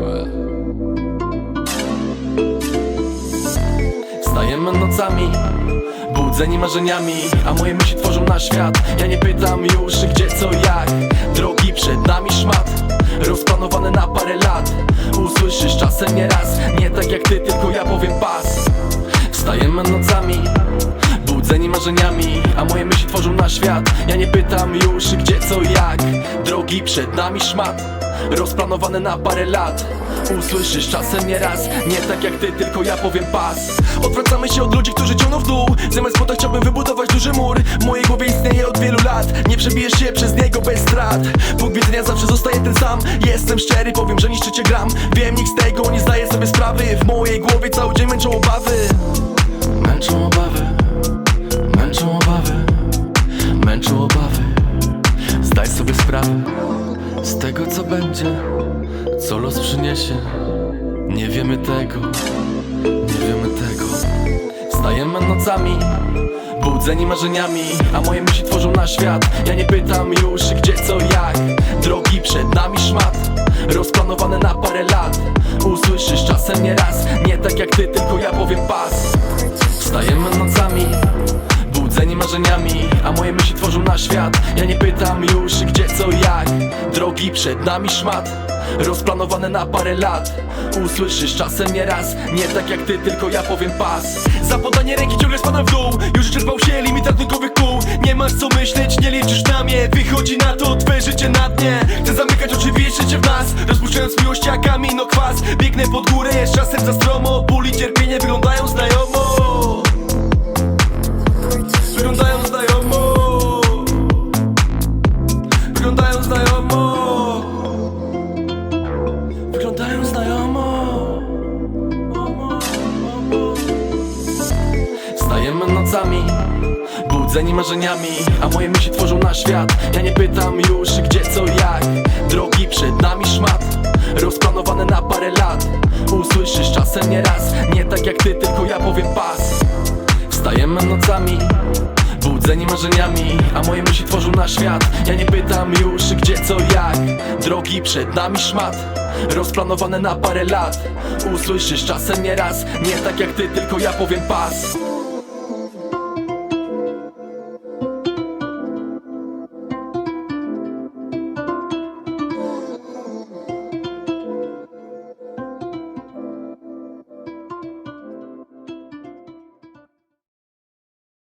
wstajemy.pl Wstajemy nocami Budzeni marzeniami, a moje myśli tworzą nasz świat. Ja nie pytam już gdzie, co, jak. Drogi przed nami szmat Rozplanowane na parę lat. Usłyszysz czasem nieraz Nie tak jak ty, tylko ja powiem pas. Stajemy nocami Budzeni marzeniami, a moje myśli tworzą nasz świat. Ja nie pytam już gdzie, co, jak. Drogi przed nami szmat Rozplanowane na parę lat. Usłyszysz czasem nie raz Nie tak jak ty, tylko ja powiem pas. Odwracamy się od ludzi, którzy ciągną w dół. Zamiast po to chciałbym wybudować duży mur. W mojej głowie istnieje od wielu lat. Nie przebijesz się przez niego bez strat. Punkt widzenia zawsze zostaje ten sam. Jestem szczery, powiem, że niszczycie gram. Wiem, nikt z tego nie zdaje sobie sprawy. W mojej głowie cały dzień męczą obawy. Męczą obawy. Męczą obawy. Męczą obawy. Zdaj sobie sprawę Z tego co będzie Co los przyniesie Nie wiemy tego Nie wiemy tego. Wstajemy nocami Budzeni marzeniami A moje myśli tworzą na świat. Ja nie pytam już gdzie, co, jak. Drogi przed nami szmat Rozplanowane na parę lat. Usłyszysz czasem nie raz Nie tak jak ty, tylko ja powiem pas. Wstajemy nocami Budzeni marzeniami, a moje myśli tworzą na świat. Ja nie pytam już Drogi przed nami szmat Rozplanowane na parę lat. Usłyszysz czasem nie raz Nie tak jak ty, tylko ja powiem pas. Za podanie ręki ciągle spadam w dół Już czerpał się limit ratunkowych kół. Nie masz co myśleć, nie liczysz na mnie Wychodzi na to twoje życie na dnie. Chcę zamykać oczy, wiesz życie w nas Rozpuszczając miłość jak kamień, kwas. Biegnę pod górę, jest czasem za stromo Ból i cierpienie wyglądają znajomo Wstajemy nocami Budzeni marzeniami A moje myśli tworzą na świat. Ja nie pytam już gdzie, co, jak. Drogi przed nami szmat Rozplanowane na parę lat. Usłyszysz czasem nie raz Nie tak jak ty, tylko ja powiem pas. Wstajemy nocami Budzeni marzeniami, a moje myśli tworzą na świat. Ja nie pytam już gdzie, co, jak. Drogi przed nami szmat Rozplanowane na parę lat. Usłyszysz czasem nie raz Nie tak jak ty, tylko ja powiem pas